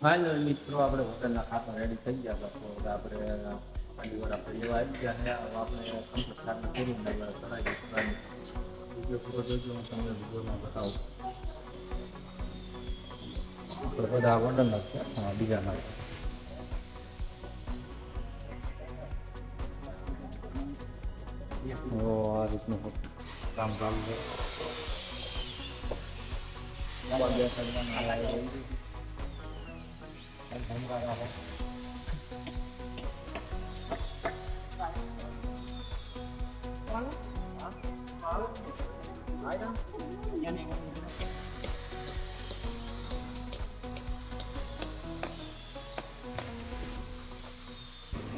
Final મિત્રો આપણે હોટલના ખાતા રેડી થઈ ગયા. હતા તો હવે આપણે પહેલી વાર આપણે લેવા આવી ગયા છે. હવે આપણે કમ્પ્લીટ ખાતું કરીને હવે કરાવી દઈશું વીડિયો પૂરો જોજો હું તમને વિડીયોમાં બતાવું. આપણે બધા હોટલના જ છે. હા બીજાના ઓ આ રીતનું કામ ચાલુ છે.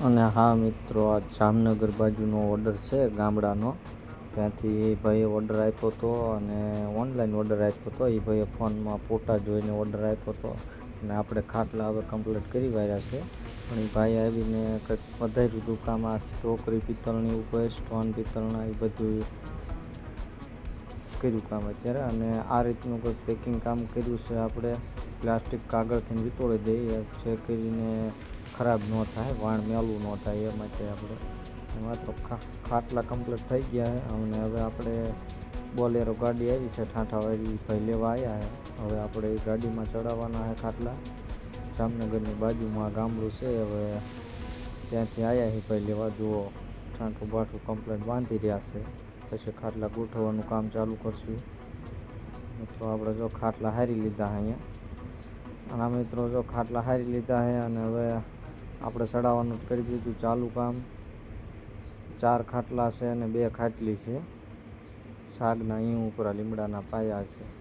અને હા મિત્રો, આ જામનગર બાજુનો ઓર્ડર છે, ગામડાનો. ત્યાંથી એ ભાઈએ ઓર્ડર આપ્યો હતો અને ઓનલાઈન ઓર્ડર આપ્યો હતો. એ ભાઈએ ફોનમાં ફોટા જોઈને ઓર્ડર આપ્યો હતો. અને આપણે ખાટલા હવે કમ્પ્લીટ કરી વાળ્યા છે. પણ એ ભાઈ આવીને કંઈક વધાર્યું હતું કામ, આ સ્ટોકરી પિત્તળની ઉપર, સ્ટોન પિત્તળના એ બધું કર્યું કામ અત્યારે. અને આ રીતનું કંઈક પેકિંગ કામ કર્યું છે આપણે. પ્લાસ્ટિક કાગળથી વીંટોળી દઈએ જે કરીને ખરાબ ન થાય, વાણ મેલું ન થાય એ માટે આપણે. માત્ર ખાટલા કમ્પ્લીટ થઈ ગયા અને હવે આપણે બોલેરો ગાડી આવી છે, ઠાંઠાવાળી ભાઈ લેવા આવ્યા હવે આપણે ગાડીમાં ચડાવવાના છે ખાટલા. જામનગરની બાજુમાં ગામડું છે. હવે ત્યાંથી આવ્યા છે ભાઈ લેવા જુઓ, ઠાંઠું બાઠું કમ્પ્લીટ બાંધી રહ્યા છે. પછી ખાટલા ગોઠવવાનું કામ ચાલુ કરશું. મિત્રો, આપણે જો ખાટલા હારી લીધા અહીંયા. અને મિત્રો જો ખાટલા હારી લીધા છે અને હવે આપણે ચડાવવાનું કરી દીધું ચાલુ કામ. ચાર ખાટલા છે અને બે ખાટલી છે. શાકના અહીં ઉપર લીમડાના પાયા છે.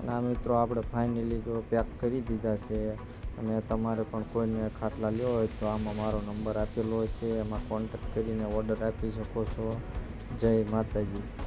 અને આ મિત્રો આપણે ફાઇનલી જો પેક કરી દીધા છે અને તમારે પણ કોઈને ખાટલા લેવો હોય તો આમાં મારો નંબર આપેલો છે, એમાં કોન્ટેક્ટ કરીને ઓર્ડર આપી શકો છો. જય માતાજી.